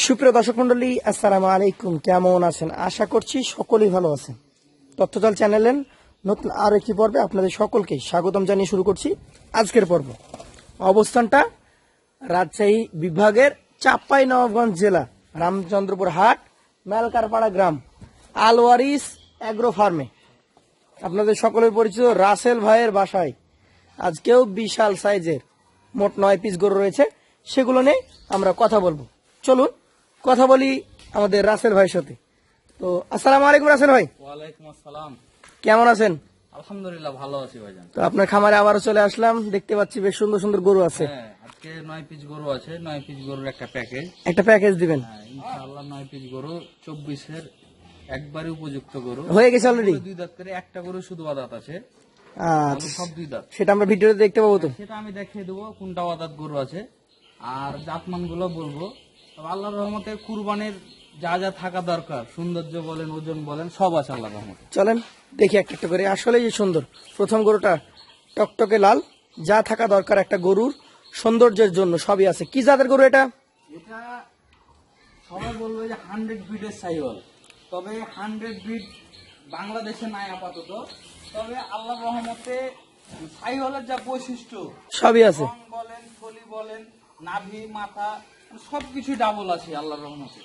সুপ্রিয় দর্শক মন্ডলী, আসসালামু আলাইকুম। কেমন আছেন? আশা করছি সকলেই ভালো আছেন। তথ্যজল চ্যানেলের নতুন আরও একটি পর্বে আপনাদের সকলকে স্বাগতম জানিয়ে শুরু করছি আজকের পর্ব। অবস্থানটা রাজশাহী বিভাগের চাপ্পাই নবাবগঞ্জ জেলা, রামচন্দ্রপুর হাট, মেলকারপাড়া গ্রাম, আলওয়ারিস অ্যাগ্রো ফার্মে। আপনাদের সকলের পরিচিত রাসেল ভাইয়ের বাসায়। আজকেও বিশাল সাইজের মোট নয় পিস গরু রয়েছে। সেগুলো নিয়ে আমরা কথা বলব। চলুন কথা বলি আমাদের রাসেল ভাইয়ের সাথে। তো আসসালামু আলাইকুম রাসেল ভাই। ওয়ালাইকুম আসসালাম। কেমন আছেন? আলহামদুলিল্লাহ ভালো আছি ভাইজান। তো আপনার খামারে আবারও চলে আসলাম দেখতে পাচ্ছি বেশ সুন্দর সুন্দর গরু আছে। হ্যাঁ আজকে নয় পিস গরু আছে নয় পিস গরুর একটা প্যাকেজ। একটা প্যাকেজ দিবেন? হ্যাঁ ইনশাআল্লাহ নয় পিস গরু চব্বিশের একবারে উপযুক্ত গরু। হয়ে গেছে অলরেডি দুই দাঁত করে একটা গরু শুধু আদাত আছে। আচ্ছা। সব দুই দাঁত। সেটা আমরা ভিডিওতে দেখতে পাবো তো। সেটা আমি দেখিয়ে দেবো কোনটা আদাত গরু আছে। আর জাতমানগুলো বলব। আল্লাহর রহমতে কুরবানির যা যা থাকা দরকার সৌন্দর্য বলেন ওজন বলেন সব আছে আল্লাহর রহমতে। চলেন দেখি একটা একটা করে। আসলে যে সুন্দর। প্রথম গরুটা টকটকে লাল যা থাকা দরকার একটা গরুর সৌন্দর্যের জন্য সবই আছে। কি জাতের গরু এটা? এটা সবাই বলবে যে হান্ড্রেড ব্রিডের সাইওয়াল তবে হান্ড্রেড ব্রিড বাংলাদেশে নাই আপাতত। তবে আল্লাহ রহমতে সাইওয়ালের যা বৈশিষ্ট্য সবই আছে। বলেন থলি বলেন নাভি মাথা সবকিছু ডাবল আছে আল্লাহর রহমতে।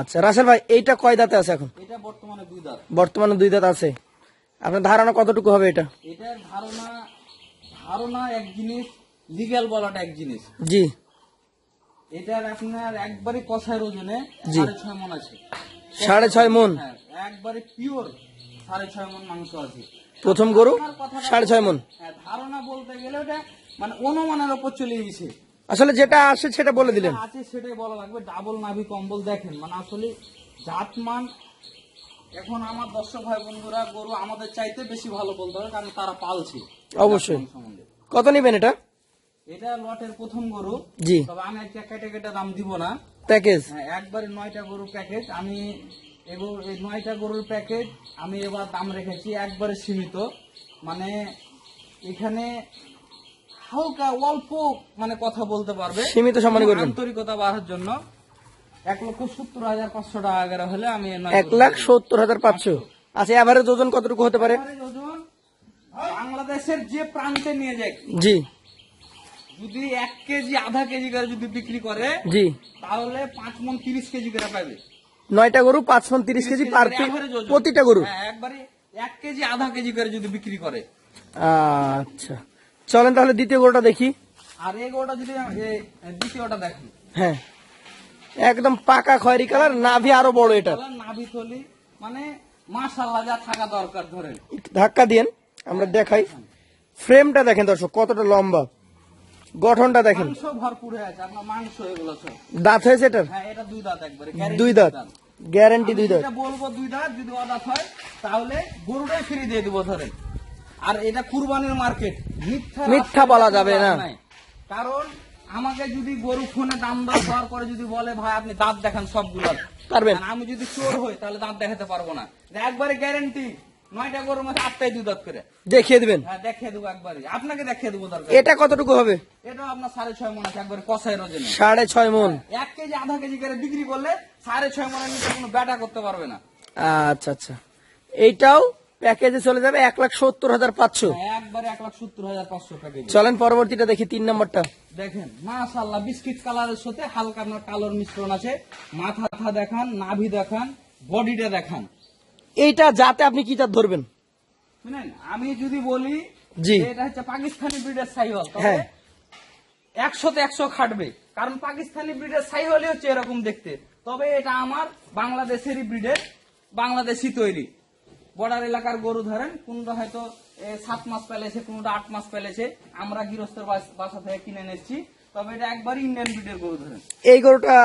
আচ্ছা রাসেল ভাই এইটা কয় দাঁতে আছে এখন? এটা বর্তমানে দুই দাঁত। বর্তমানে দুই দাঁত আছে। আপনার ধারণা কতটুকু হবে এটা? এটার ধারণা ধারণা এক জিনিস লিগ্যাল বলাটা এক জিনিস। জি। এটার আপনার একবারে কষার ওজনে জি। সাড়ে ছয় মন আছে। সাড়ে ছয় মন? হ্যাঁ একবারে পিওর সাড়ে ছয় মন মাংস আছে। প্রথম গরু? সাড়ে ছয় মন? হ্যাঁ, ধারণা বলতে গেলে ওটা মানে অনুমানের ওপর চলে গেছে। আসলে যেটা আসে সেটা বলে দিলেন। আছে সেটাই বলা লাগবে। ডাবল নাভি কম্বল দেখেন মানে আসলে জাতমান এখন আমার দর্শক ভাই বন্ধুরা গরু আমাদের চাইতে বেশি ভালো বলতে হবে কারণ তারা পালছে। অবশ্যই। কত নেবেন এটা? এটা লটের প্রথম গরু জি। তবে আমি একটা কেটে কেটে দাম দিব না। প্যাকেজ? হ্যাঁ একবারে নয়টা গরুর প্যাকেজ আমি এগুলো এই নয়টা গরুর প্যাকেজ আমি এবার দাম রেখেছি একবারে সীমিত। মানে এখানে হালকা অল্প মানে কথা বলতে পারবে। সীমিত সম্মানী করবেন। আন্তরিকতা বাড়ার জন্য এক লক্ষ সত্তর হাজার পাঁচশো টাকা করে হলে আমি এক লাখ সত্তর হাজার পাঁচশো। আচ্ছা এভারেজ ওজন কতটুকু হতে পারে? ওজন বাংলাদেশের যে প্রান্তে নিয়ে যায় জি। যদি এক কেজি আধা কেজি করে যদি বিক্রি করে জি। তাহলে পাঁচ মন তিরিশ কেজি করে পাবে নয়টা গরু পাঁচ মন তিরিশ কেজি পার প্রতিটা গরু? হ্যাঁ, একবারে এক কেজি আধা কেজি করে যদি বিক্রি করে। আচ্ছা। চলেন তাহলে দ্বিতীয় গরুটা দেখি। আর এই গরুটা যদি দ্বিতীয়টা দেখি। হ্যাঁ। একদম পাকা খয়েরি কালার নাভি আরও বড় এটা। নাভি থলি মানে যা থাকা দরকার ধরেন। ধাক্কা দিয়েন আমরা দেখাই। ফ্রেমটা দেখেন দর্শক কতটা লম্বা। গঠনটা দেখেন। দাঁত হয়েছে এটার? হ্যাঁ দুই দাঁত দুই দাঁত। গ্যারান্টি দুই দাঁত। বলব দুই দাঁত যদি অদাঁত হয় তাহলে গরুটাই ফ্রি দিয়ে দিব ধরেন। আর এটা কুরবানির মার্কেট। মিথ্যা মিথ্যা বলা যাবে না। কারণ আমাকে যদি গরু ফোনে দাম দর হওয়ার পরে যদি বলে ভাই আপনি দাঁত দেখান সবগুলো। পারবেন। আমি যদি চোর হই তাহলে দাঁত দেখাতে পারব না। একবারে গ্যারেন্টি নয়টা গরুর মধ্যে আটটাই দাঁত করে। দেখিয়ে দিবেন। হ্যাঁ দেখিয়ে দেবো একবারে। আপনাকে দেখিয়ে দেবো দরকার। এটা কতটুকু হবে? এটা আপনার সাড়ে ছয় মনে আছে একবারে কষাই রোজনে সাড়ে ছয় মন। এক কেজি আধা কেজি করে বিক্রি করলে সাড়ে ছয় মনের নিচে কোনো ব্যাটা করতে পারবে না। আচ্ছা আচ্ছা। এইটাও প্যাকেজে চলে যাবে এক লাখ সত্তর হাজার পাঁচশো। হ্যাঁ, একবারে এক লাখ সত্তর হাজার পাঁচশো প্যাকেজ। চলেন পরবর্তীটা দেখি তিন নম্বরটা। দেখেন মাশাল্লাহ বিস্কিট কালারের সাথে হালকা আপনার কালোর মিশ্রণ আছে। মাথা দেখান নাভি দেখান বডিটা দেখান। এইটা যাতে আপনি কি জাত ধরবেন? শুনেন আমি যদি বলি জি। যে এটা হচ্ছে পাকিস্তানি ব্রিডের সাইহল হ্যাঁ। একশোতে একশো খাটবে। কারণ পাকিস্তানি ব্রিডের সাইহলই হচ্ছে এরকম দেখতে। তবে এটা আমার বাংলাদেশেরই ব্রিডের বাংলাদেশি তৈরি। বর্ডার এলাকার গরু ধরেন কোনটা হয়তো সাত মাস পেলেছে কোনটা আট মাস পেলেছে আমরা গৃহস্থের বাসা থেকে কিনে নিচ্ছি তবে এটা একবার ইন্ডিয়ান ব্রিডের গরু ধরেন। এই গরুটা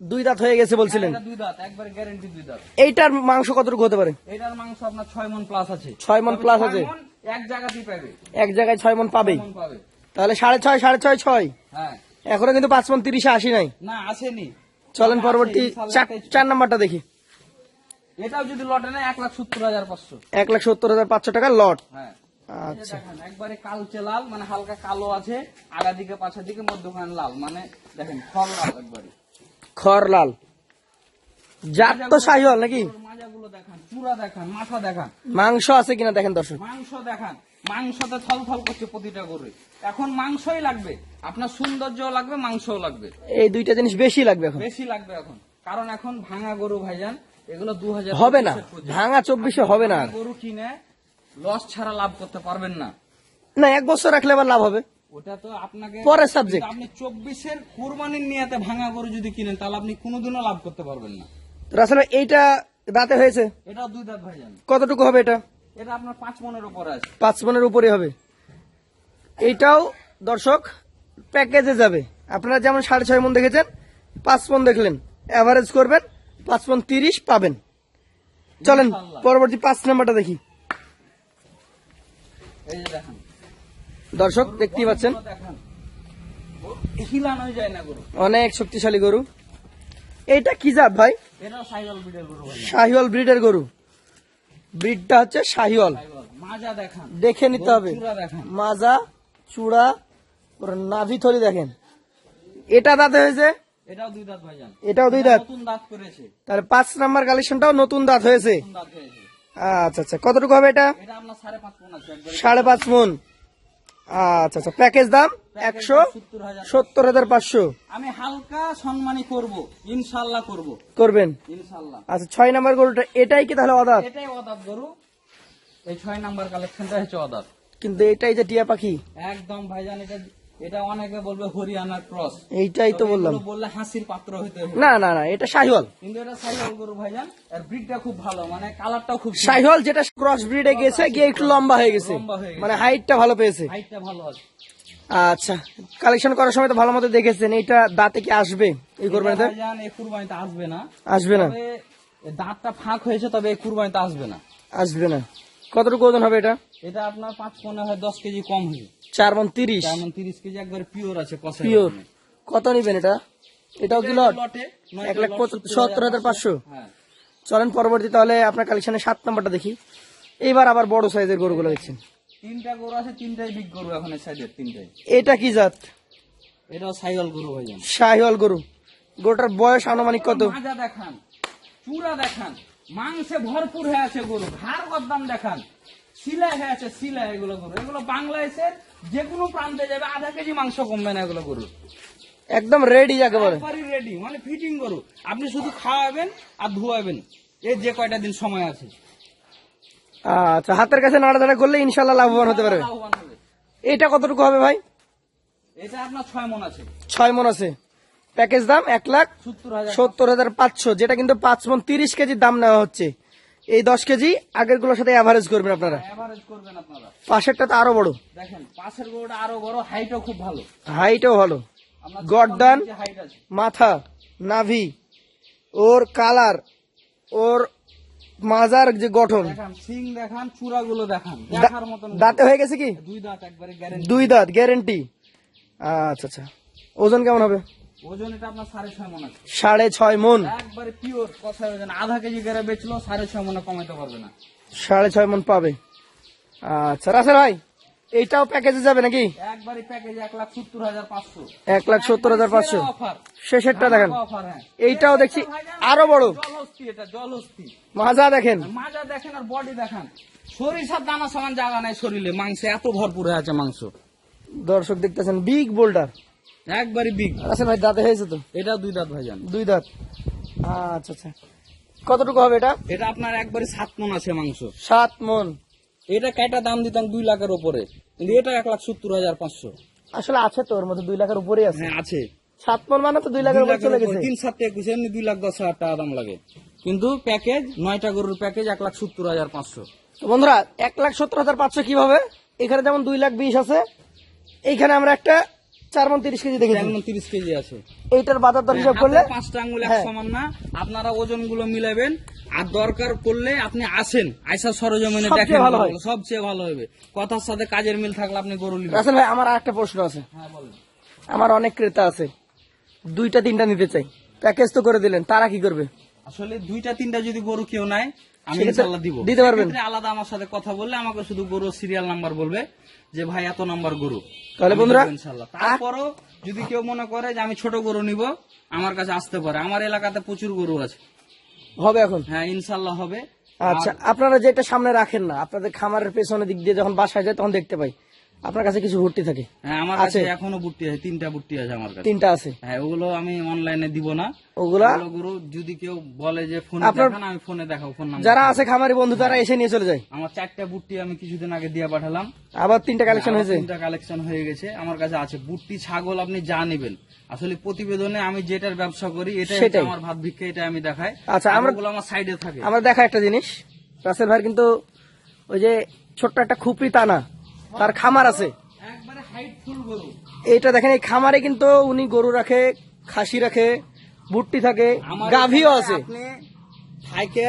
দুই দাঁত হয়ে গেছে বলছিলেন? দুই দাঁত একবার গ্যারেন্টি দুই দাঁত। এইটার মাংস কতটুকু হতে পারে? এটার মাংস আপনার ছয় মন প্লাস আছে। ছয় মন প্লাস আছে। এক জায়গাতেই পাবে। এক জায়গায় ছয় মন পাবেই। পাবে। তাহলে সাড়ে ছয় সাড়ে ছয় ছয়? হ্যাঁ। এখনও কিন্তু পাঁচ মন তিরিশে আসি নাই। না আসেনি। চলেন পরবর্তী চার নাম্বারটা দেখি। এটাও যদি লটে নেয় এক লাখ সত্তর হাজার পাঁচশো। এক লাখ সত্তর হাজার পাঁচশো টাকা লট। হ্যাঁ। আচ্ছা। একবারে কালচে লাল মানে হালকা কালো আছে আগা দিকে পাশের দিকে মধ্যখানে লাল মানে দেখেন ফল লাল একবারে। খরলাল জাত তো শাহিওয়াল নাকি? মাজাগুলো দেখান চূড়া দেখান মাথা দেখান। মাংস আছে কিনা দেখেন দর্শক? মাংস দেখান মাংসতে থল থল করছে প্রতিটা গরু এখন মাংসই লাগবে আপনার সৌন্দর্য লাগবে মাংসও লাগবে। এই দুইটা জিনিস বেশি লাগবে এখন। বেশি লাগবে এখন কারণ এখন ভাঙা গরু ভাইজান এগুলো দু হাজার হবে না। ভাঙা চব্বিশে হবে না গরু কিনে লস ছাড়া লাভ করতে পারবেন না। না এক বছর রাখলে আবার লাভ হবে। ওটা তো আপনাকে পরের। কিন্তু আপনি চব্বিশের কুরবানির নিয়াতে ভাঙা গরু যদি কিনেন তাহলে আপনি কোনোদিনও লাভ করতে পারবেন না। ভাই, এইটা দাঁতে হয়েছে? এটাও দুই দাঁত ভাইজান। কতটুকু হবে এটা? এটা আপনার পাঁচ মনের উপরে আছে। পাঁচ মনের উপরে হবে। এইটাও দর্শক প্যাকেজে যাবে। আপনারা যেমন সাড়ে ছয় মন দেখেছেন পাঁচ মন দেখলেন। অ্যাভারেজ করবেন পাঁচ মন তিরিশ পাবেন। চলেন পরবর্তী পাঁচ নাম্বারটা দেখি। যে দর্শক দেখতেই পাচ্ছেন। অনেক শক্তিশালী গরু। এইটা কি জাত ভাই? শাহিওয়াল ব্রিডের গরু ব্রিডটা হচ্ছে শাহিওয়াল। দেখে নিতে হবে। মাজা চূড়া নাভি থলি দেখেন। এটা দাঁতে হয়েছে এটাও দুই দাঁত ভাইজান। এটাও দুই দাঁত? নতুন দাঁত করেছে। তাহলে পাঁচ নাম্বার কালেকশনটাও নতুন দাঁত হয়েছে? নতুন দাঁত হয়েছে। আচ্ছা আচ্ছা কতটুকু হবে এটা? সাড়ে পাঁচ মন আছে একবারে সাড়ে পাঁচ আচ্ছা আচ্ছা প্যাকেজ দাম? একশো সত্তর হাজার সত্তর হাজার পাঁচশো। আমি হালকা সম্মানী করব ইনশাল্লাহ করব। করবেন? ইনশাল্লাহ আচ্ছা ছয় নাম্বার গরুটা এটাই কি তাহলে অদাত? এটাই অদাত গরু। এই ছয় নাম্বার কালেকশনটা হচ্ছে অদাত। কিন্তু এটাই যে টিয়া পাখি। একদম ভাইজান এটা এটা অনেকে বলবে হরিয়ানার ক্রস। এইটাই তো বললাম। বললে হাসির পাত্র হইতে না না না এটা শাহিওয়াল। কিন্তু এটা গরু ভাইজান আর ব্রিডটা খুব ভালো মানে কালারটাও খুব শাহিওয়াল যেটা ক্রস ব্রিডে গেছে গিয়ে একটু লম্বা হয়ে গেছে। মানে হাইটটা ভালো পেয়েছে। হাইটটা ভালো আছে। আচ্ছা কালেকশন করার সময় তো ভালো মতো দেখেছেন এইটা দাঁতে কি আসবে এই ভাইজান এই কুরবানিতে আসবে না। আসবে না। দাঁতটা ফাঁক হয়েছে তবে এই কুরবানিতে আসবে না। আসবে না। কতটুকু ওজন হবে এটা? এটা আপনার পাঁচ পনেরো হয় দশ কেজি কম হবে চার মন তিরিশ। যেমন তিরিশ কেজি একবার পিওর আছে পিওর কত নিবেন এটা? এটাও কি লট? এক লাখ সত্তর হাজার পাঁচশো। হ্যাঁ। চলেন পরবর্তী তাহলে আপনার কালেকশনের সাত নাম্বারটা দেখি। এইবার আবার বড় সাইজের গরুগুলো দেখছেন। তিনটা গরু আছে তিনটাই বিগ গরু এখন এই সাইডের তিনটাই। এটা কি জাত? এটা সাইকেল গরু হয়ে যান শাহিওয়াল গরু। গরুটার বয়স আনুমানিক কত? মাজা দেখান চূড়া দেখান। মাংসে ভরপুর হয়ে আছে গরু। ঘাড় গদ্দাম দেখান। সিলাই হয়ে আছে সিলাই এগুলো গরু। এগুলো বাংলাদেশের যে কোনো প্রান্তে যাবে আধা কেজি মাংস কমবে না এগুলো গরু একদম রেডি যাকে বলে। রেডি মানে ফিটিং গরু। আপনি শুধু খাওয়াবেন আর ধোয়াবেন। এই যে কয়টা দিন সময় আছে। আচ্ছা হাতের কাছে নাড়া নাড়াচাড়া করলে ইনশাল্লাহ লাভবান হতে পারবে। এটা কতটুকু হবে ভাই? এটা আপনার ছয় মন আছে। ছয় মন আছে। প্যাকেজ দাম এক লাখ সত্তর হাজার পাঁচশো যেটা কিন্তু পাঁচ মন তিরিশ কেজির দাম নেওয়া হচ্ছে। এই দশ কেজি আগেরগুলোর সাথে অ্যাভারেজ করবেন আপনারা। পাশেরটা তো আরও বড়। দেখেন পাশের গরুটা আরও বড় হাইটও খুব ভালো। হাইটও ভালো। গর্দান মাথা নাভি ওর কালার ওর মাজার যে গঠন। সিং দেখান চূড়াগুলো দেখান। দেখার মতন দাঁতে হয়ে গেছে কি? দুই দাঁত একবারে গ্যারেন্টি দুই দাঁত গ্যারেন্টি আচ্ছা আচ্ছা। ওজন কেমন হবে? ওজন এটা আপনার সাড়ে ছয় মন আছে। সাড়ে ছয় মন? একবারে পিওর কথা ওজন আধা কেজি গেড়ে বেচলো সাড়ে ছয় মনে কমাইতে পারবে না। সাড়ে ছয় মন পাবে। আচ্ছা রাসেল ভাই এইটাও প্যাকেজে যাবে নাকি? একবারে প্যাকেজ এক লাখ সত্তর হাজার পাঁচশো। এক লাখ সত্তর হাজার পাঁচশো। শেষেরটা দেখেন। হ্যাঁ। এইটাও দেখছি আরও বড়। এটা জলহস্তি। মাজা দেখেন। মাজা দেখেন আর বডি দেখান। সরিষার দানা সমান জায়গা নাই শরীরে মাংস এত ভরপুর হয়ে আছে মাংস। দর্শক দেখতেছেন বিগ বোল্ডার একবারে বিগ রাসেল ভাই দাঁতে হয়েছে তো? এটা দুই দাঁত ভাইজান। দুই দাঁত? আচ্ছা আচ্ছা। কতটুকু হবে এটা? এটা আপনার একবারে সাত মন আছে মাংস। সাত মন। এটা কয়টা দাম দিতাম দুই লাখের উপরে। কিন্তু এটা এক লাখ সত্তর হাজার পাঁচশো। আসলে আছে তো ওর মধ্যে দুই লাখের উপরেই আছে। হ্যাঁ আছে। সাত মন মানে তো দুই লাখের উপর চলে উপরে, গেছে। তিন সাত একুশ এমনি দুই লাখ দশ হাজার টাকা দাম লাগে। কিন্তু প্যাকেজ নয়টা গরুর প্যাকেজ এক লাখ সত্তর হাজার পাঁচশো। তো বন্ধুরা এক লাখ সত্তর হাজার পাঁচশো কীভাবে? এখানে যেমন দুই লাখ বিশ আছে এইখানে আমরা একটা চার মন তিরিশ কেজি দেখেছি। একদম তিরিশ কেজি আছে। এইটার বাজার দর হিসাব করলে পাঁচটা আঙ্গুল এক হ্যাঁ। সমান না আপনারা ওজনগুলো মিলাবেন। আর দরকার পড়লে আপনি আসেন আইসা সরজমিনে দেখেন ভালো হয়। সবচেয়ে ভালো হবে। কথার সাথে কাজের মিল থাকলে আপনি গরু নিবেন। ভাই আমার একটা প্রশ্ন আছে। হ্যাঁ আমার অনেক ক্রেতা আছে দুইটা তিনটা নিতে চাই। প্যাকেজ তো করে দিলেন তারা কি করবে? আসলে দুইটা তিনটা যদি গরু কেউ নেয় আমি সেক্ষেত্রে দিব। দিতে পারবেন? আলাদা আমার সাথে কথা বললে আমাকে শুধু গরু সিরিয়াল নাম্বার বলবে যে ভাই এত নাম্বার গরু। তাহলে বন্ধুরা, দেবো তারপরও যদি কেউ মনে করে যে আমি ছোট গরু নিব আমার কাছে আসতে পারে। আমার এলাকাতে প্রচুর গরু আছে। হবে এখন? হ্যাঁ ইনশাল্লাহ হবে। আচ্ছা আপনারা যেটা সামনে রাখেন না আপনাদের খামারের পেছনের দিক দিয়ে যখন বাসায় যায় তখন দেখতে পাই। আপনার কাছে কিছু ভর্তি থাকে? হ্যাঁ আমার কাছে এখনও বুট্টি আছে তিনটা বুট্টি আছে আমার কাছে। তিনটা আছে? হ্যাঁ ওগুলো আমি অনলাইনে দিব না। ওগুলা? গরু যদি কেউ বলে যে ফোনে দেখান আমি ফোনে দেখাবো ফোন নাম্বার যারা আছে খামারি বন্ধু তারা এসে নিয়ে চলে যায়। আমার চারটা বুট্টি আমি কিছুদিন আগে দিয়ে পাঠালাম। আবার তিনটা কালেকশন হয়েছে? তিনটা কালেকশন হয়ে গেছে আমার কাছে আছে। বুট্টি ছাগল আপনি যা নেবেন। আসলে প্রতিবেদনে আমি যেটার ব্যবসা করি এটাই আমার ভাত ভিক্ষা এটা আমি দেখাই। আচ্ছা, আমরা- ওগুলো আমার সাইডে থাকে। আমরা দেখা একটা জিনিস। রাসেল ভাই কিন্তু ওই যে ছোট্ট একটা খুপড়ি তা না তার খামার আছে। এইটা দেখেন এই খামারে কিন্তু উনি গরু রাখে খাসি রাখে ভুট্টি থাকে গাভিও আছে। থাইকে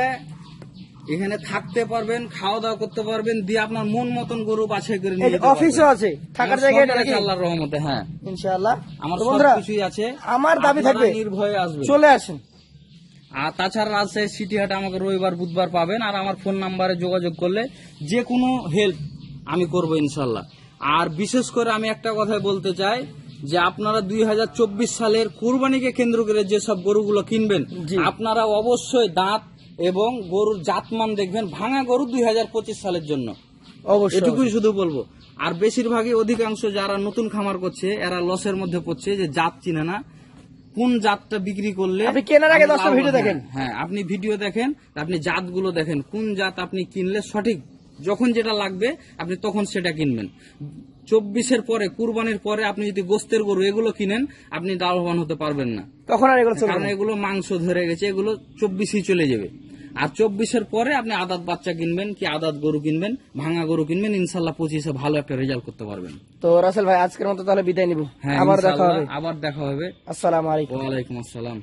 এখানে থাকতে পারবেন খাওয়া দাওয়া করতে পারবেন দিয়ে আপনার মন মতন গরু বাছাই করে নিয়ে অফিসও আছে থাকার জায়গা এটা নাকি? আল্লাহর রহমতে হ্যাঁ। ইনশাআল্লাহ। আমার বন্ধুরা কিছুই আছে। আমার দাবি থাকবে নির্ভয়ে আসবে চলে আসেন। আর তাছাড়া রাজশাহী সিটি হাটে আমাকে রবিবার বুধবার পাবেন আর আমার ফোন নাম্বারে যোগাযোগ করলে যে কোনো হেল্প আমি করব ইনশাল্লাহ। আর বিশেষ করে আমি একটা কথাই বলতে চাই যে আপনারা দুই হাজার চব্বিশ সালের কুরবানিকে কেন্দ্র করে যেসব গরুগুলো কিনবেন। আপনারা অবশ্যই দাঁত এবং গরুর জাতমান দেখবেন ভাঙা গরু দুই হাজার পঁচিশ সালের জন্য। অবশ্যই। এটুকুই শুধু বলব। আর বেশিরভাগই অধিকাংশ যারা নতুন খামার করছে এরা লসের মধ্যে পড়ছে যে জাত চিনে না। কোন জাতটা বিক্রি করলে আপনি কেনার আগে দশটা ভিডিও দেখেন। হ্যাঁ আপনি ভিডিও দেখেন আপনি জাতগুলো দেখেন কোন জাত আপনি কিনলে সঠিক যখন যেটা লাগবে আপনি তখন সেটা কিনবেন। চব্বিশের পরে কুরবানির পরে আপনি যদি গোস্তের গরু এগুলো কিনেন আপনি লাভবান হতে পারবেন না। তখন আর এগুলো কারণ এগুলো মাংস ধরে গেছে এগুলো চব্বিশই চলে যাবে। আর চব্বিশের পরে আপনি আদাত বাচ্চা কিনবেন কি আদাত গরু কিনবেন ভাঙা গরু কিনবেন ইনশাল্লাহ পঁচিশে ভালো একটা রেজাল্ট করতে পারবেন। তো রাসেল ভাই আজকের মতো তাহলে বিদায় নিব। হ্যাঁ আবার দেখা হবে। আবার দেখা হবে। আসসালামু আলাইকুম। আসসালাম।